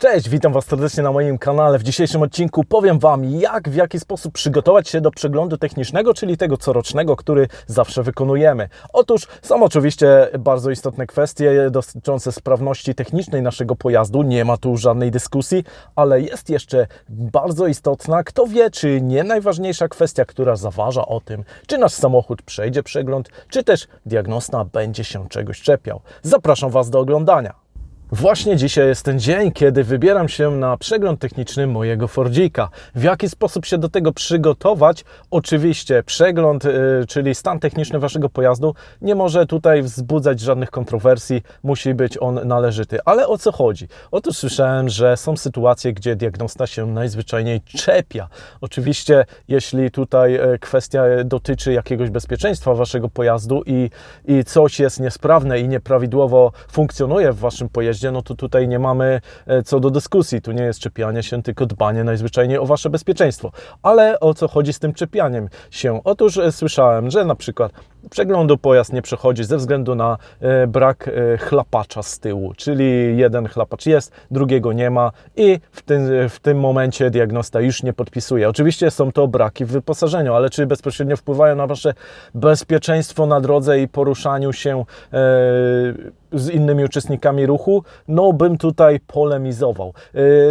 Cześć, witam Was serdecznie na moim kanale. W dzisiejszym odcinku powiem Wam, jak, w jaki sposób przygotować się do przeglądu technicznego, czyli tego corocznego, który zawsze wykonujemy. Otóż są oczywiście bardzo istotne kwestie dotyczące sprawności technicznej naszego pojazdu. Nie ma tu żadnej dyskusji, ale jest jeszcze bardzo istotna, kto wie, czy nie najważniejsza kwestia, która zaważa o tym, czy nasz samochód przejdzie przegląd, czy też diagnosta będzie się czegoś czepiał. Zapraszam Was do oglądania. Właśnie dzisiaj jest ten dzień, kiedy wybieram się na przegląd techniczny mojego Fordzika. W jaki sposób się do tego przygotować? Oczywiście przegląd, y, czyli stan techniczny Waszego pojazdu nie może tutaj wzbudzać żadnych kontrowersji, musi być on należyty. Ale o co chodzi? Otóż słyszałem, że są sytuacje, gdzie diagnosta się najzwyczajniej czepia. Oczywiście, jeśli tutaj e, kwestia dotyczy jakiegoś bezpieczeństwa Waszego pojazdu i, i coś jest niesprawne i nieprawidłowo funkcjonuje w Waszym pojeździe, no to tutaj nie mamy e, co do dyskusji. Tu nie jest czepianie się, tylko dbanie najzwyczajniej o Wasze bezpieczeństwo. Ale o co chodzi z tym czepianiem się? Otóż e, słyszałem, że na przykład przeglądu pojazd nie przechodzi ze względu na e, brak chlapacza z tyłu, czyli jeden chlapacz jest, drugiego nie ma i w tym, w tym momencie diagnosta już nie podpisuje. Oczywiście są to braki w wyposażeniu, ale czy bezpośrednio wpływają na Wasze bezpieczeństwo na drodze i poruszaniu się z innymi uczestnikami ruchu, no bym tutaj polemizował.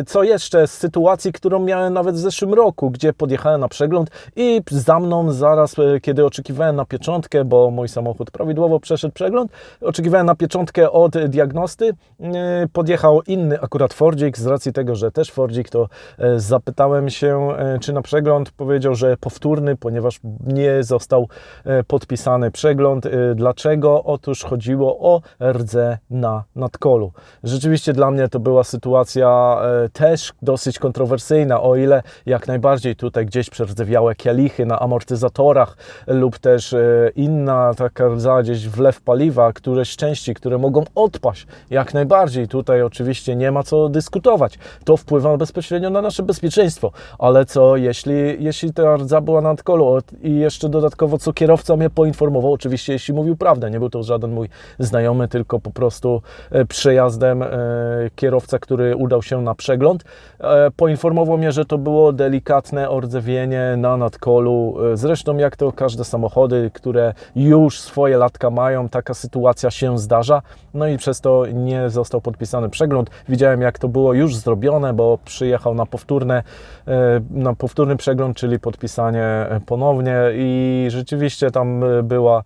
Co jeszcze z sytuacji, którą miałem nawet w zeszłym roku, gdzie podjechałem na przegląd i za mną zaraz, kiedy oczekiwałem na pieczątkę, bo mój samochód prawidłowo przeszedł przegląd, oczekiwałem na pieczątkę od diagnosty, y, podjechał inny akurat Fordzik, z racji tego, że też Fordzik, to zapytałem się, czy na przegląd, powiedział, że powtórny, ponieważ nie został podpisany przegląd. Dlaczego? Otóż chodziło o rdze na nadkolu. Rzeczywiście dla mnie to była sytuacja też dosyć kontrowersyjna, o ile jak najbardziej tutaj gdzieś przerdzewiałe kielichy na amortyzatorach lub też e, inna taka rdza gdzieś wlew paliwa, któreś części, które mogą odpaść, jak najbardziej tutaj oczywiście nie ma co dyskutować. To wpływa bezpośrednio na nasze bezpieczeństwo, ale co jeśli, jeśli ta rdza była na nadkolu i jeszcze dodatkowo co kierowca mnie poinformował, oczywiście jeśli mówił prawdę, nie był to żaden mój znajomy, tylko po prostu e, przejazdem e, kierowca, który udał się na przegląd. E, poinformował mnie, że to było delikatne ordzewienie na nadkolu. Zresztą jak to każde samochody, które już swoje latka mają, taka sytuacja się zdarza. No i przez to nie został podpisany przegląd. Widziałem jak to było już zrobione, bo przyjechał na powtórne, na powtórny przegląd, czyli podpisanie ponownie i rzeczywiście tam była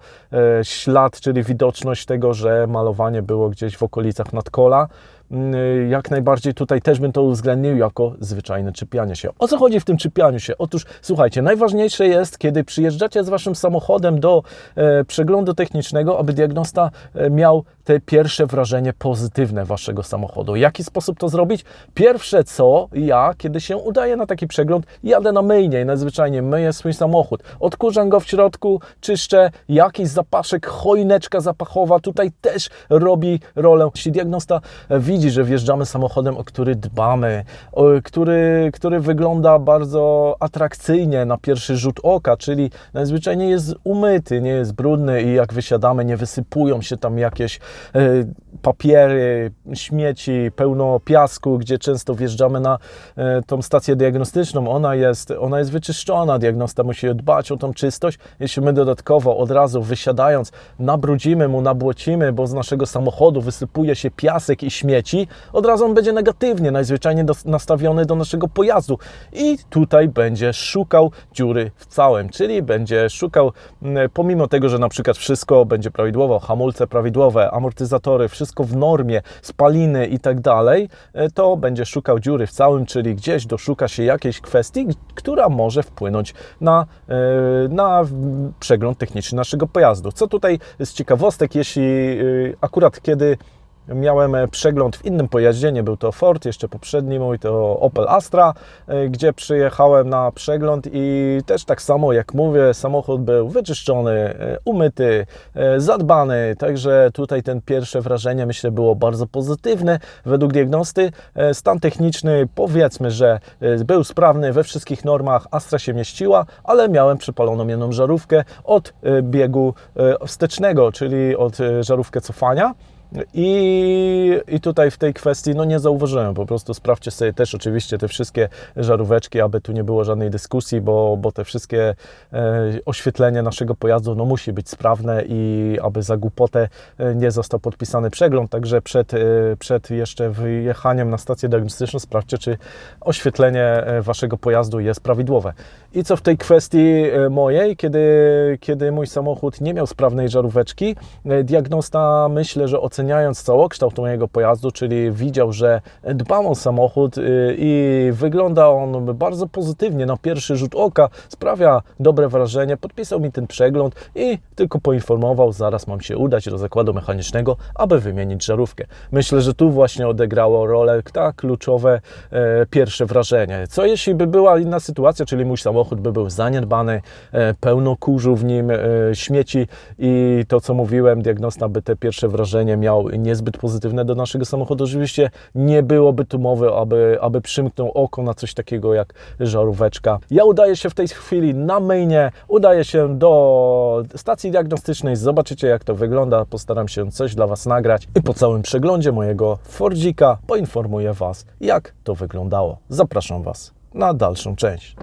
ślad, czyli widoczność tego, że malowanie było gdzieś w okolicach nadkola. Mm, jak najbardziej tutaj też bym to uwzględnił jako zwyczajne czepianie się. O co chodzi w tym czepianiu się? Otóż słuchajcie, najważniejsze jest, kiedy przyjeżdżacie z waszym samochodem do e, przeglądu technicznego, aby diagnosta e, miał te pierwsze wrażenie pozytywne waszego samochodu. Jaki sposób to zrobić? Pierwsze co ja, kiedy się udaję na taki przegląd, jadę na myjnie i najzwyczajniej myję swój samochód. Odkurzam go w środku, czyszczę, jakiś zapaszek, choineczka zapachowa tutaj też robi rolę. Jeśli diagnosta widzi, że wjeżdżamy samochodem, o który dbamy, o, który, który wygląda bardzo atrakcyjnie na pierwszy rzut oka, czyli najzwyczajniej jest umyty, nie jest brudny i jak wysiadamy, nie wysypują się tam jakieś e, papiery, śmieci, pełno piasku, gdzie często wjeżdżamy na e, tą stację diagnostyczną. Ona jest, ona jest wyczyszczona, diagnosta musi dbać o tą czystość. Jeśli my dodatkowo od razu wysiadając nabrudzimy mu, nabłocimy, bo z naszego samochodu wysypuje się piasek i śmieci, od razu on będzie negatywnie, najzwyczajniej nastawiony do naszego pojazdu i tutaj będzie szukał dziury w całym, czyli będzie szukał, pomimo tego, że na przykład wszystko będzie prawidłowo, hamulce prawidłowe, amortyzatory, wszystko w normie, spaliny i tak dalej, e, to będzie szukał dziury w całym, czyli gdzieś doszuka się jakiejś kwestii, która może wpłynąć na, e, na przegląd techniczny naszego pojazdu. Co tutaj z ciekawostek, jeśli e, akurat kiedy Miałem e, przegląd w innym pojeździe, nie był to Ford, jeszcze poprzedni mój to Opel Astra, e, gdzie przyjechałem na przegląd i też tak samo jak mówię, samochód był wyczyszczony, e, umyty, zadbany, także tutaj ten pierwsze wrażenie myślę było bardzo pozytywne. Według diagnosty stan techniczny powiedzmy, że był sprawny we wszystkich normach, Astra się mieściła, ale miałem przypaloną jedną żarówkę od biegu wstecznego, czyli od żarówkę cofania I, I tutaj w tej kwestii no nie zauważyłem, po prostu sprawdźcie sobie też oczywiście te wszystkie żaróweczki, aby tu nie było żadnej dyskusji, bo, bo te wszystkie e, oświetlenie naszego pojazdu no, musi być sprawne i aby za głupotę e, nie został podpisany przegląd, także przed, e, przed jeszcze wyjechaniem na stację diagnostyczną sprawdźcie, czy oświetlenie e, Waszego pojazdu jest prawidłowe. I co w tej kwestii e, mojej, kiedy, kiedy mój samochód nie miał sprawnej żaróweczki, diagnosta myślę, że oceniając całokształt mojego pojazdu, czyli widział, że dbam o samochód y, i wygląda on bardzo pozytywnie na pierwszy rzut oka, sprawia dobre wrażenie, podpisał mi ten przegląd i tylko poinformował, zaraz mam się udać do zakładu mechanicznego, aby wymienić żarówkę. Myślę, że tu właśnie odegrało rolę tak kluczowe e, pierwsze wrażenie. Co jeśli by była inna sytuacja, czyli mój samochód by był zaniedbany, e, pełno kurzu w nim, e, śmieci i to, co mówiłem, diagnosta by te pierwsze wrażenie miał niezbyt pozytywne do naszego samochodu. Oczywiście nie byłoby tu mowy, aby, aby przymknął oko na coś takiego jak żaróweczka. Ja udaję się w tej chwili na mainie, udaję się do stacji diagnostycznej, zobaczycie jak to wygląda, postaram się coś dla Was nagrać i po całym przeglądzie mojego Fordzika poinformuję Was, jak to wyglądało. Zapraszam Was na dalszą część.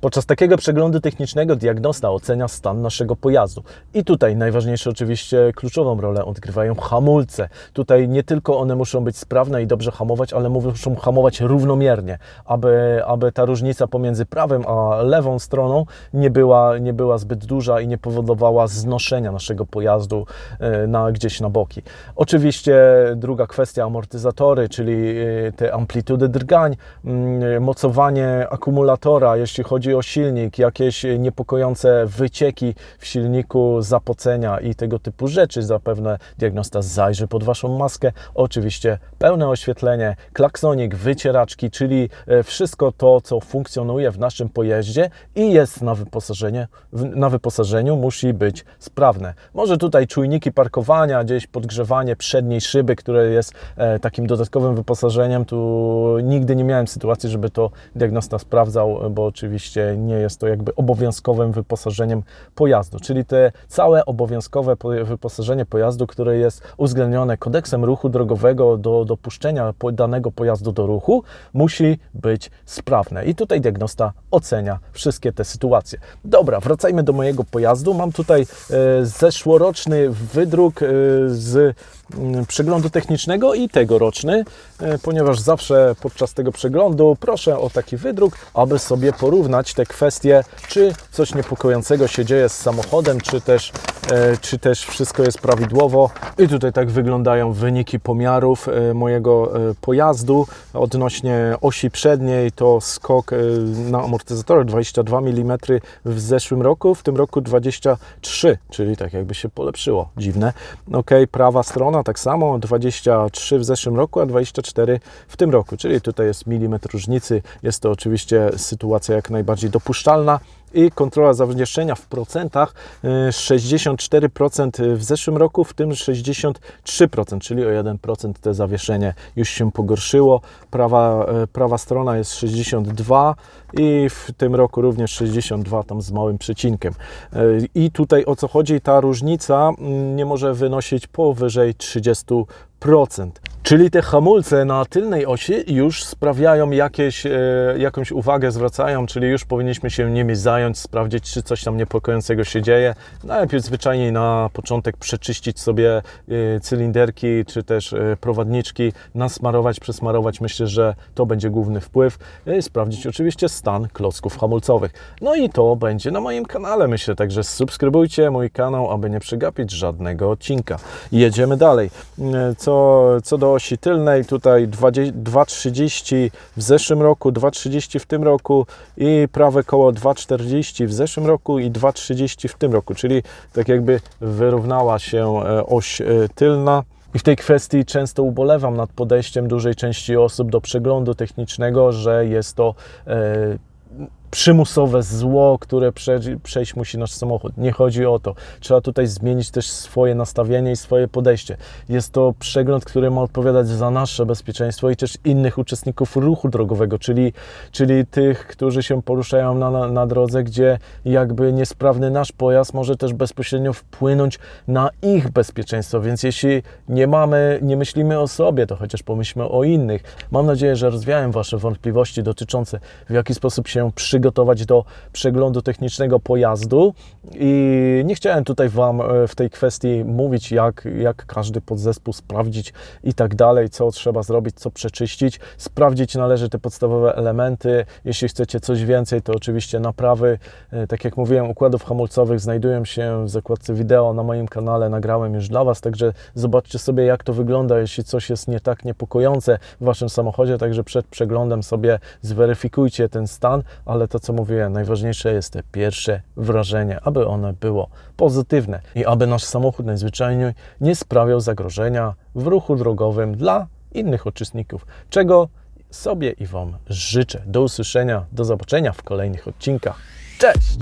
Podczas takiego przeglądu technicznego diagnosta ocenia stan naszego pojazdu. I tutaj najważniejsze oczywiście kluczową rolę odgrywają hamulce. Tutaj nie tylko one muszą być sprawne i dobrze hamować, ale muszą hamować równomiernie, aby, aby ta różnica pomiędzy prawym a lewą stroną nie była, nie była zbyt duża i nie powodowała znoszenia naszego pojazdu e, na, gdzieś na boki. Oczywiście druga kwestia amortyzatory, czyli e, te amplitudy drgań, mm, mocowanie akumulatora, jeśli chodzi o silnik, jakieś niepokojące wycieki w silniku, zapocenia i tego typu rzeczy. Zapewne diagnosta zajrzy pod Waszą maskę. Oczywiście pełne oświetlenie, klaksonik, wycieraczki, czyli e, wszystko to, co funkcjonuje w naszym pojeździe i jest na wyposażenie, na wyposażeniu, musi być sprawne. Może tutaj czujniki parkowania, gdzieś podgrzewanie przedniej szyby, które jest e, takim dodatkowym wyposażeniem. Tu nigdy nie miałem sytuacji, żeby to diagnosta sprawdzał, bo oczywiście nie jest to jakby obowiązkowym wyposażeniem pojazdu, czyli te całe obowiązkowe po- wyposażenie pojazdu, które jest uwzględnione kodeksem ruchu drogowego do dopuszczenia danego pojazdu do ruchu, musi być sprawne. I tutaj diagnosta ocenia wszystkie te sytuacje. Dobra, wracajmy do mojego pojazdu. Mam tutaj e, zeszłoroczny wydruk e, z mm, przeglądu technicznego i tegoroczny, e, ponieważ zawsze podczas tego przeglądu proszę o taki wydruk, aby sobie porównać te kwestie, czy coś niepokojącego się dzieje z samochodem, czy też, e, czy też wszystko jest prawidłowo. I tutaj tak wyglądają wyniki pomiarów e, mojego e, pojazdu odnośnie osi przedniej. To skok na amortyzatorach 22 mm w zeszłym roku, w tym roku 23, czyli tak jakby się polepszyło. Dziwne. Ok, prawa strona tak samo, 23 w zeszłym roku, a 24 w tym roku, czyli tutaj jest milimetr różnicy. Jest to oczywiście sytuacja jak najbardziej dopuszczalna. I kontrola zawieszenia w procentach y, 64% w zeszłym roku, w tym 63%, czyli o 1% te zawieszenie już się pogorszyło. Prawa, y, prawa strona jest 62 i w tym roku również 62 tam z małym przecinkiem. Y, I tutaj o co chodzi? Ta różnica mm, nie może wynosić powyżej 30%. Czyli te hamulce na tylnej osi już sprawiają jakieś, e, jakąś uwagę, zwracają, czyli już powinniśmy się nimi zająć, sprawdzić, czy coś tam niepokojącego się dzieje. Najlepiej zwyczajnie na początek przeczyścić sobie e, cylinderki, czy też e, prowadniczki, nasmarować, przesmarować. Myślę, że to będzie główny wpływ. Sprawdzić oczywiście stan klocków hamulcowych. No i to będzie na moim kanale, myślę, także subskrybujcie mój kanał, aby nie przegapić żadnego odcinka. Jedziemy dalej. Co, co do osi tylnej, tutaj 20 2,30 w zeszłym roku, 2,30 w tym roku i prawe koło 2,40 w zeszłym roku i 2,30 w tym roku, czyli tak jakby wyrównała się e, oś e, tylna. I w tej kwestii często ubolewam nad podejściem dużej części osób do przeglądu technicznego, że jest to e, przymusowe zło, które prze, przejść musi nasz samochód. Nie chodzi o to. Trzeba tutaj zmienić też swoje nastawienie i swoje podejście. Jest to przegląd, który ma odpowiadać za nasze bezpieczeństwo i też innych uczestników ruchu drogowego, czyli, czyli tych, którzy się poruszają na, na, na drodze, gdzie jakby niesprawny nasz pojazd może też bezpośrednio wpłynąć na ich bezpieczeństwo. Więc jeśli nie mamy, nie myślimy o sobie, to chociaż pomyślmy o innych. Mam nadzieję, że rozwiałem Wasze wątpliwości dotyczące w jaki sposób się przygotować do przeglądu technicznego pojazdu i nie chciałem tutaj Wam e, w tej kwestii mówić, jak, jak każdy podzespół sprawdzić i tak dalej, co trzeba zrobić, co przeczyścić. Sprawdzić należy te podstawowe elementy. Jeśli chcecie coś więcej, to oczywiście naprawy, e, tak jak mówiłem, układów hamulcowych znajdują się w zakładce wideo na moim kanale, nagrałem już dla Was, także zobaczcie sobie, jak to wygląda, jeśli coś jest nie tak niepokojące w Waszym samochodzie, także przed przeglądem sobie zweryfikujcie ten stan, ale to, co mówiłem, najważniejsze jest te pierwsze wrażenie, aby one było pozytywne i aby nasz samochód najzwyczajniej nie sprawiał zagrożenia w ruchu drogowym dla innych uczestników, czego sobie i Wam życzę. Do usłyszenia, do zobaczenia w kolejnych odcinkach. Cześć!